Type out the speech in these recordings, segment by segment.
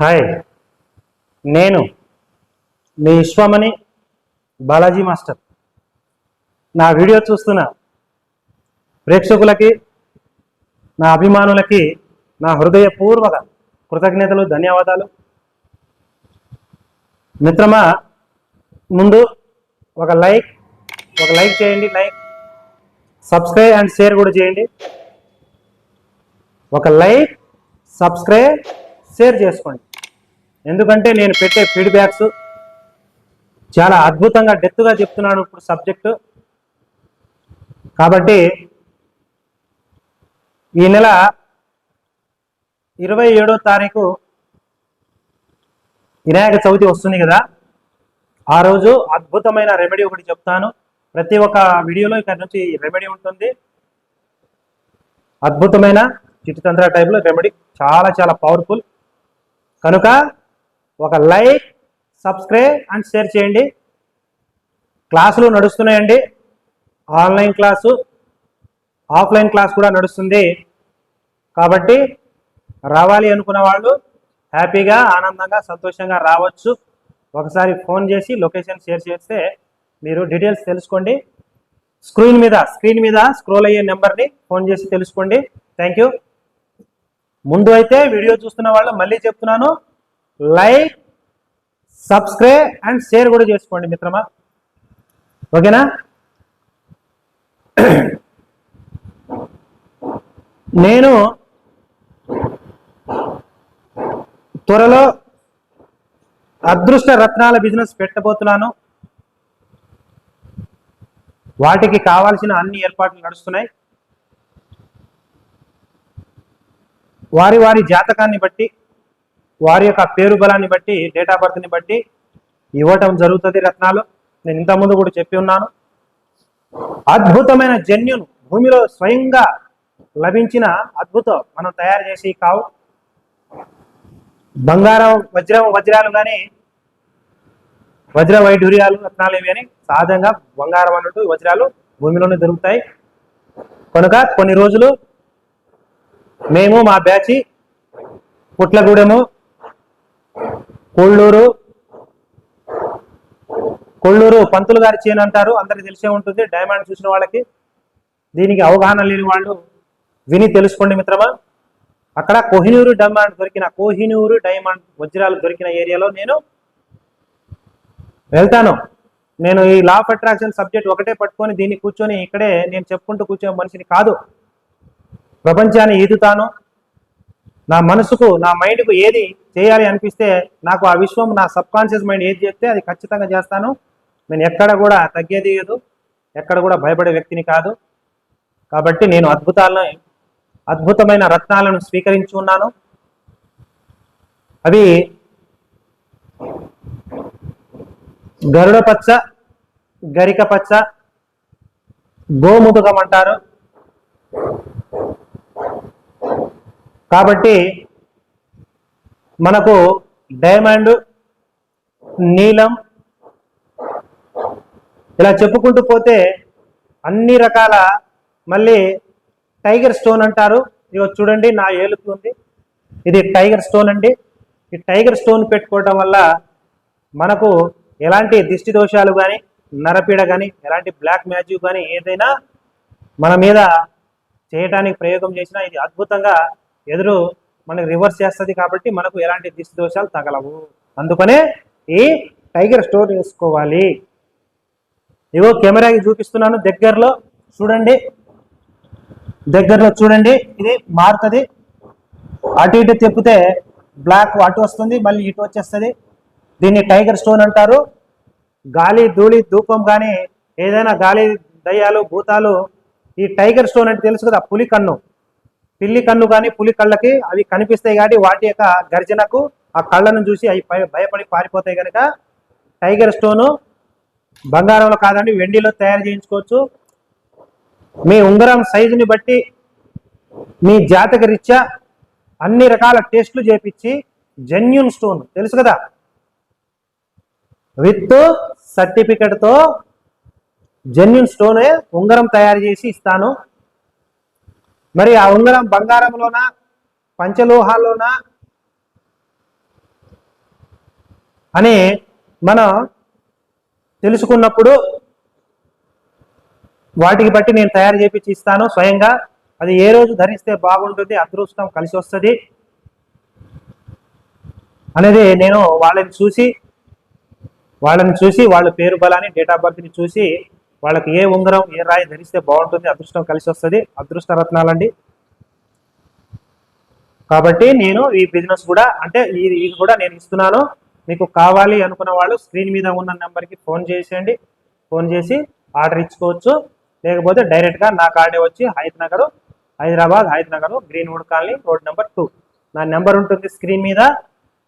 Hi. నేను మీ Vishwamani Balaji master. నా వీడియో చూస్తున్న ప్రేక్షకులకి నా అభిమానులకి నా హృదయపూర్వక కృతజ్ఞతలు ధన్యవాదాలు. మిత్రమా ముందు ఒక లైక్ ఒక లైక్ చేయండి లైక్ సబ్స్క్రైబ్ అండ్ షేర్ కూడా చేయండి. ఒక లైక్ సబ్స్క్రైబ్ షేర్ చేసుకోండి. ఎందుకంటే నేను పెట్టే ఫీడ్బ్యాక్స్ చాలా అద్భుతంగా డెత్గా చెప్తున్నాను ఇప్పుడు సబ్జెక్టు కాబట్టి ఈ నెల ఇరవై ఏడో తారీఖు వినాయక చవితి వస్తుంది కదా. ఆ రోజు అద్భుతమైన రెమెడీ ఒకటి చెప్తాను. ప్రతి ఒక్క వీడియోలో ఇక్కడ నుంచి రెమెడీ ఉంటుంది. అద్భుతమైన చిట్టుతంత్ర టైప్లో రెమెడీ చాలా చాలా పవర్ఫుల్ కనుక ఒక లైక్ సబ్స్క్రైబ్ అండ్ షేర్ చేయండి. క్లాసులు నడుస్తున్నాయండి. ఆన్లైన్ క్లాసు ఆఫ్లైన్ క్లాస్ కూడా నడుస్తుంది. కాబట్టి రావాలి అనుకున్న వాళ్ళు హ్యాపీగా ఆనందంగా సంతోషంగా రావచ్చు. ఒకసారి ఫోన్ చేసి లొకేషన్ షేర్ చేస్తే మీరు డీటెయిల్స్ తెలుసుకోండి. స్క్రీన్ మీద స్క్రీన్ మీద స్క్రోల్ అయ్యే నెంబర్ని ఫోన్ చేసి తెలుసుకోండి. Thank you. ముందు అయితే వీడియో చూస్తున్న వాళ్ళు మళ్ళీ చెప్తున్నాను. లైక్ సబ్స్క్రైబ్ అండ్ షేర్ కూడా చేసుకోండి మిత్రమా. ఓకేనా? నేను త్వరలో అదృష్ట రత్నాల బిజినెస్ పెట్టబోతున్నాను. వాటికి కావాల్సిన అన్ని ఏర్పాట్లు నడుస్తున్నాయి. వారి వారి జాతకాన్ని బట్టి వారి యొక్క పేరు బలాన్ని బట్టి డేట్ ఆఫ్ బర్త్ని బట్టి ఇవ్వటం జరుగుతుంది రత్నాలు. నేను ఇంతకుముందు కూడా చెప్పి ఉన్నాను. అద్భుతమైన జన్యును భూమిలో స్వయంగా లభించిన అద్భుతం మనం తయారు చేసి కావు. బంగారం వజ్రం వజ్రాలు కానీ వజ్ర వైఢూర్యాలు రత్నాలు ఇవి అని సహజంగా బంగారం అన్నట్టు వజ్రాలు భూమిలోనే దొరుకుతాయి. కనుక కొన్ని రోజులు మేము మా బ్యాచి పుట్లగూడెము కొళ్ళూరు కొళ్ళూరు పంతులు గారి చేను అంటారు. అందరికి తెలిసే ఉంటుంది. డైమండ్ చూసిన వాళ్ళకి దీనికి అవగాహన లేని వాళ్ళు విని తెలుసుకోండి మిత్రమా. అక్కడ కోహినూరు డైమండ్ దొరికిన కోహినూరు డైమండ్ వజ్రాలు దొరికిన ఏరియాలో నేను వెళ్తాను. నేను ఈ లా ఆఫ్ అట్రాక్షన్ సబ్జెక్ట్ ఒకటే పట్టుకొని దీన్ని కూర్చొని ఇక్కడే నేను చెప్పుకుంటూ కూర్చొని మనిషిని కాదు. ప్రపంచాన్ని ఈదుతాను. నా మనసుకు నా మైండ్కు ఏది చేయాలి అనిపిస్తే నాకు ఆ విశ్వం నా సబ్ కాన్షియస్ మైండ్ ఏది చెప్తే అది ఖచ్చితంగా చేస్తాను. నేను ఎక్కడ కూడా తగ్గేది లేదు. ఎక్కడ కూడా భయపడే వ్యక్తిని కాదు. కాబట్టి నేను అద్భుతాలను అద్భుతమైన రత్నాలను స్వీకరించి ఉన్నాను. అవి గరుడ పచ్చ గరిక పచ్చ గోముదుగం అంటారు. కాబట్టి మనకు డైమండ్ నీలం ఇలా చెప్పుకుంటూ పోతే అన్ని రకాల మళ్ళీ టైగర్ స్టోన్ అంటారు. ఇగో చూడండి నా ఏలుపు ఉంది. ఇది టైగర్ స్టోన్ అండి. ఈ టైగర్ స్టోన్ పెట్టుకోవటం వల్ల మనకు ఎలాంటి దిష్టి దోషాలు కానీ నరపీడ కానీ ఎలాంటి బ్లాక్ మ్యాజిక్ కానీ ఏదైనా మన మీద చేయటానికి ప్రయోగం చేసినా ఇది అద్భుతంగా ఎదురు మనకు రివర్స్ చేస్తుంది కాబట్టి మనకు ఎలాంటి దిశదోషాలు దోషాలు తగలవు. అందుకనే ఈ టైగర్ స్టోర్ చేసుకోవాలి ఇగో కెమెరాకి చూపిస్తున్నాను. దగ్గరలో చూడండి. దగ్గరలో చూడండి. ఇది మారుతుంది. అటు ఇటు తిప్పితే బ్లాక్ అటు వస్తుంది మళ్ళీ ఇటు వచ్చేస్తుంది. దీన్ని టైగర్ స్టోన్ అంటారు. గాలి ధూళి ధూపం కానీ ఏదైనా గాలి దయ్యాలు భూతాలు ఈ టైగర్ స్టోన్ అంటే తెలుసు కదా పులి కన్ను. పిల్లి కన్ను కానీ పులి కళ్ళకి అవి కనిపిస్తాయి కాబట్టి వాటి యొక్క గర్జనకు ఆ కళ్ళను చూసి అవి భయపడి పారిపోతాయి కనుక టైగర్ స్టోను బంగారంలో కాదండి వెండిలో తయారు చేయించుకోవచ్చు. మీ ఉంగరం సైజుని బట్టి మీ జాతక రీత్యా అన్ని రకాల టెస్టులు చేపించి జెన్యున్ స్టోన్ తెలుసు కదా? విత్ సర్టిఫికెట్తో జెన్యున్ స్టోనే ఉంగరం తయారు చేసి ఇస్తాను. మరి ఆ ఉంగరం బంగారంలోనా? పంచలోహాల్లోనా? అని మనం తెలుసుకున్నప్పుడు వాటికి బట్టి నేను తయారు చేపించి ఇస్తాను స్వయంగా. అది ఏ రోజు ధరిస్తే బాగుంటుంది అదృష్టం కలిసి వస్తుంది అనేది నేను వాళ్ళని చూసి వాళ్ళని చూసి వాళ్ళ పేరు బలాన్ని డేట్ ఆఫ్ బర్త్ని చూసి వాళ్ళకి ఏ ఉంగరం ఏ రాయి ధరిస్తే బాగుంటుంది అదృష్టం కలిసి వస్తుంది. అదృష్ట రత్నాలండి. కాబట్టి నేను ఈ బిజినెస్ కూడా అంటే ఇది ఇది కూడా నేను ఇస్తున్నాను. మీకు కావాలి అనుకున్న వాళ్ళు స్క్రీన్ మీద ఉన్న నెంబర్కి ఫోన్ చేసేయండి. ఫోన్ చేసి ఆర్డర్ ఇచ్చుకోవచ్చు. లేకపోతే డైరెక్ట్గా నా కార్డే వచ్చి Hayathnagar Hyderabad Hayathnagar Greenwood colony road number two. నా నెంబర్ ఉంటుంది స్క్రీన్ మీద.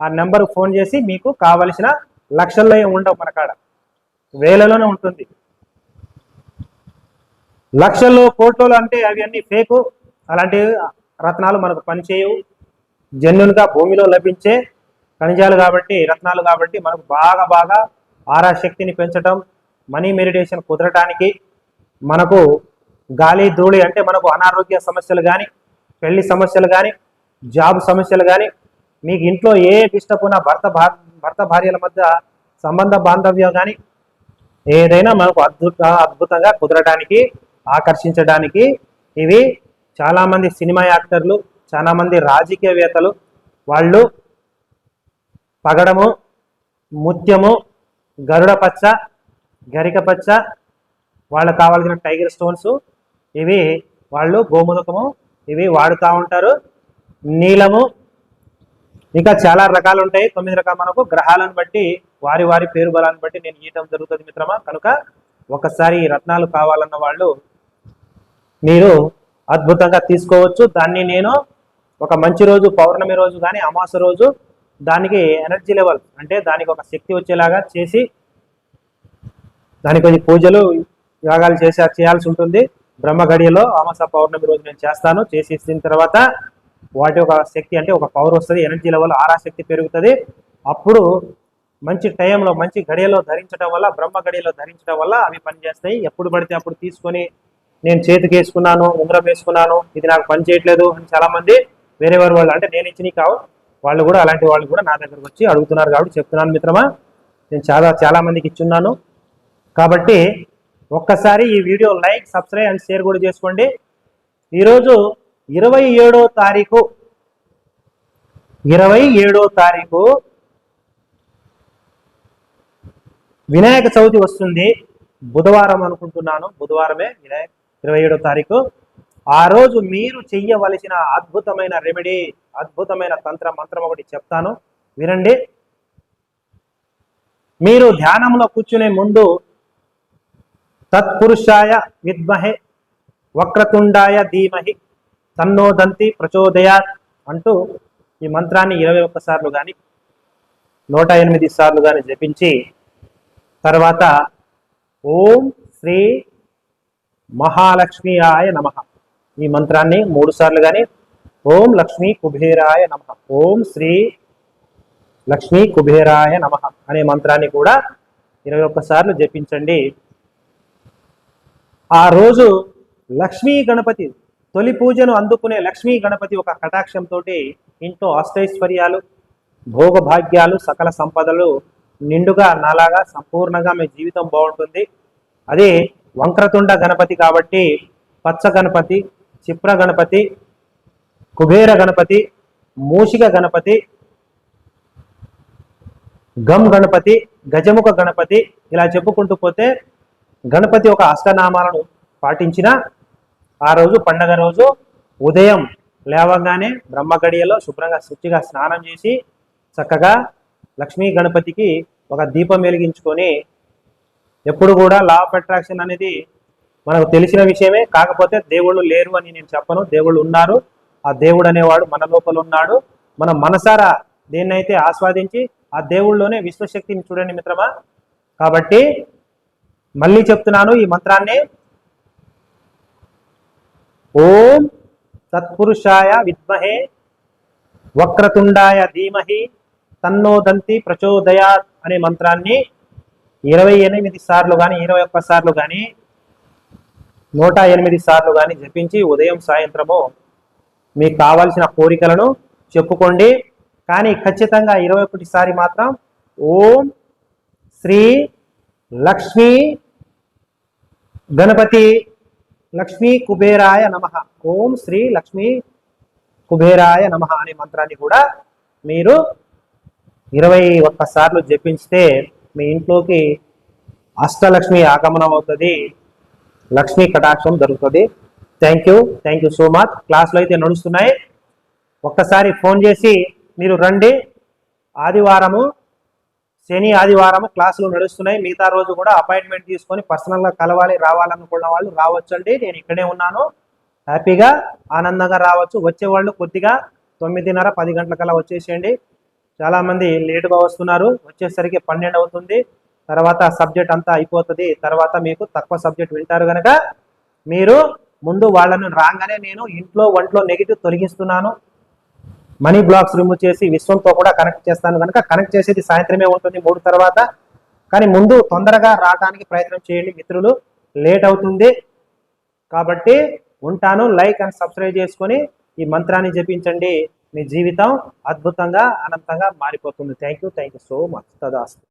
ఆ నెంబర్ ఫోన్ చేసి మీకు కావలసిన లక్షల్లో ఏం ఉండవు మన కాడ. వేలలోనే ఉంటుంది. లక్షల్లో కోట్లలో అంటే అవి అన్ని ఫేకు. అలాంటి రత్నాలు మనకు పనిచేయవు. జెన్యున్గా భూమిలో లభించే ఖనిజాలు కాబట్టి రత్నాలు కాబట్టి మనకు బాగా బాగా ఆరా శక్తిని పెంచటం మనీ మెడిటేషన్ కుదరటానికి మనకు గాలి ధూళి అంటే మనకు అనారోగ్య సమస్యలు కానీ పెళ్ళి సమస్యలు కానీ జాబ్ సమస్యలు కానీ మీకు ఇంట్లో ఏ డిస్టర్బ్ ఉన్నా భర్త భా- భర్త భార్యల మధ్య సంబంధ బాంధవ్యం కానీ ఏదైనా మనకు అద్భుత అద్భుతంగా కుదరడానికి ఆకర్షించడానికి ఇవి చాలామంది సినిమా యాక్టర్లు చాలామంది రాజకీయవేత్తలు వాళ్ళు పగడము ముత్యము గరుడ పచ్చ గరిక పచ్చ వాళ్ళకు కావాల్సిన టైగర్ స్టోన్స్ ఇవి వాళ్ళు గోముదకము ఇవి వాడుతూ ఉంటారు. నీలము ఇంకా చాలా రకాలు ఉంటాయి తొమ్మిది రకాల మనకు గ్రహాలను బట్టి వారి వారి పేరు బలాన్ని బట్టి నేను గీయటం జరుగుతుంది మిత్రమా? కనుక ఒకసారి రత్నాలు కావాలన్న వాళ్ళు మీరు అద్భుతంగా తీసుకోవచ్చు. దాన్ని నేను ఒక మంచి రోజు పౌర్ణమి రోజు కానీ అమాస రోజు దానికి ఎనర్జీ లెవెల్ అంటే దానికి ఒక శక్తి వచ్చేలాగా చేసి దానికి కొద్ది పూజలు యాగాలు చేసే చేయాల్సి ఉంటుంది. బ్రహ్మ గడియలో అమాస పౌర్ణమి రోజు నేను చేస్తాను. చేసి ఇచ్చిన తర్వాత వాటి ఒక శక్తి అంటే ఒక పవర్ వస్తుంది ఎనర్జీ లెవెల్ ఆరా శక్తి పెరుగుతుంది. అప్పుడు మంచి టైంలో మంచి గడియలో ధరించడం వల్ల బ్రహ్మ గడియలో ధరించడం వల్ల అవి పనిచేస్తాయి. ఎప్పుడు పడితే అప్పుడు తీసుకొని నేను చేతికి వేసుకున్నాను ఉంగరం వేసుకున్నాను ఇది నాకు పని చేయట్లేదు అని చాలా మంది వేరే వారి వాళ్ళు అంటే నేను ఇచ్చినవి కావు వాళ్ళు కూడా అలాంటి వాళ్ళు కూడా నా దగ్గరకు వచ్చి అడుగుతున్నారు కాబట్టి చెప్తున్నాను మిత్రమా నేను చాలా చాలా మందికి ఇచ్చున్నాను. కాబట్టి ఒక్కసారి ఈ video like subscribe and share కూడా చేసుకోండి. ఈరోజు ఇరవై ఏడో తారీఖు ఇరవై ఏడో తారీఖు వినాయక చవితి వస్తుంది. బుధవారం అనుకుంటున్నాను బుధవారమే వినాయక ఇరవై ఏడో తారీఖు. ఆ రోజు మీరు చెయ్యవలసిన అద్భుతమైన రెమెడీ అద్భుతమైన తంత్ర మంత్రం ఒకటి చెప్తాను. వినండి. మీరు ధ్యానంలో కూర్చునే ముందు తత్పురుషాయ విద్మహే వక్రతుండాయ ధీమహి తన్నోదంతి ప్రచోదయాత్ అంటూ ఈ మంత్రాన్ని ఇరవై ఒక్కసార్లు కానీ నూట ఎనిమిది సార్లు కానీ జపించి తర్వాత ఓం శ్రీ మహాలక్ష్మీయాయ నమ. ఈ మంత్రాన్ని మూడు సార్లు కానీ ఓం లక్ష్మీ కుబేరాయ నమ. ఓం శ్రీ లక్ష్మీ కుబేరాయ నమ అనే మంత్రాన్ని కూడా ఇరవై ఒక్కసార్లు జపించండి. ఆ రోజు లక్ష్మీ గణపతి తొలి పూజను అందుకునే లక్ష్మీ గణపతి ఒక కటాక్షంతో ఇంట్లో అష్టైశ్వర్యాలు భోగభాగ్యాలు సకల సంపదలు నిండుగా నాలాగా సంపూర్ణంగా మీ జీవితం బాగుంటుంది. అది వంక్రతుండ గణపతి కాబట్టి పచ్చ గణపతి చిప్ర గణపతి కుబేర గణపతి మూషిక గణపతి గమ్ గణపతి గజముఖ గణపతి ఇలా చెప్పుకుంటూ పోతే గణపతి ఒక అష్టనామాలను పాటించిన ఆ రోజు పండగ రోజు ఉదయం లేవగానే బ్రహ్మగడియలో శుభ్రంగా శుచిగా స్నానం చేసి చక్కగా లక్ష్మీ గణపతికి ఒక దీపం వెలిగించుకొని ఎప్పుడు కూడా లా ఆఫ్ అట్రాక్షన్ అనేది మనకు తెలిసిన విషయమే. కాకపోతే దేవుళ్ళు లేరు అని నేను చెప్పను. దేవుళ్ళు ఉన్నారు. ఆ దేవుడు అనేవాడు మన లోపల ఉన్నాడు. మన మనసారా దేన్నైతే ఆస్వాదించి ఆ దేవుళ్ళలోనే విశ్వశక్తిని చూడండి మిత్రమా. కాబట్టి మళ్ళీ చెప్తున్నాను ఈ మంత్రాన్ని. ఓం తత్పురుషాయ విద్మహే వక్రతుండాయ ధీమహి తన్నోదంతి ప్రచోదయాత్ అనే మంత్రాన్ని ఇరవై ఎనిమిది సార్లు కానీ ఇరవై ఒక్క సార్లు కానీ నూట ఎనిమిది సార్లు కానీ జపించి ఉదయం సాయంత్రము మీకు కావాల్సిన కోరికలను చెప్పుకోండి. కానీ ఖచ్చితంగా ఇరవై ఒకటి సారి మాత్రం ఓం శ్రీ లక్ష్మీ గణపతి లక్ష్మీ కుబేరాయ నమ. ఓం శ్రీ లక్ష్మీ కుబేరాయ నమ అనే మంత్రాన్ని కూడా మీరు ఇరవై ఒక్కసార్లు జపించితే మీ ఇంట్లోకి అష్టలక్ష్మి ఆగమనం అవుతుంది. లక్ష్మీ కటాక్షం దొరుకుతుంది thank you thank you so much క్లాసులు అయితే నడుస్తున్నాయి. ఒక్కసారి ఫోన్ చేసి మీరు రండి. ఆదివారము శని ఆదివారం క్లాసులు నడుస్తున్నాయి. మిగతా రోజు కూడా అపాయింట్మెంట్ తీసుకొని పర్సనల్గా కలవాలి రావాలనుకున్న వాళ్ళు రావచ్చండి. నేను ఇక్కడే ఉన్నాను. హ్యాపీగా ఆనందంగా రావచ్చు. వచ్చేవాళ్ళు కొద్దిగా తొమ్మిదిన్నర పది గంటలకల్లా వచ్చేసేయండి. చాలామంది లేటుగా వస్తున్నారు. వచ్చేసరికి పన్నెండు అవుతుంది. తర్వాత సబ్జెక్ట్ అంతా అయిపోతుంది. తర్వాత మీకు తక్కువ సబ్జెక్ట్ వింటారు కనుక మీరు ముందు వాళ్ళను రాగానే నేను ఇంట్లో ఒంట్లో నెగిటివ్ తొలగిస్తున్నాను. మనీ బ్లాక్స్ రిమూవ్ చేసి విశ్వంతో కూడా కనెక్ట్ చేస్తాను కనుక కనెక్ట్ చేసేది సాయంత్రమే ఉంటుంది మూడు తర్వాత. కానీ ముందు తొందరగా రావడానికి ప్రయత్నం చేయండి మిత్రులు. లేట్ అవుతుంది. కాబట్టి ఉంటాను. లైక్ అండ్ సబ్స్క్రైబ్ చేసుకొని ఈ మంత్రాన్ని జపించండి. మీ జీవితం అద్భుతంగా అనంతంగా మారిపోతుంది. Thank you thank you so much తదాస్తు.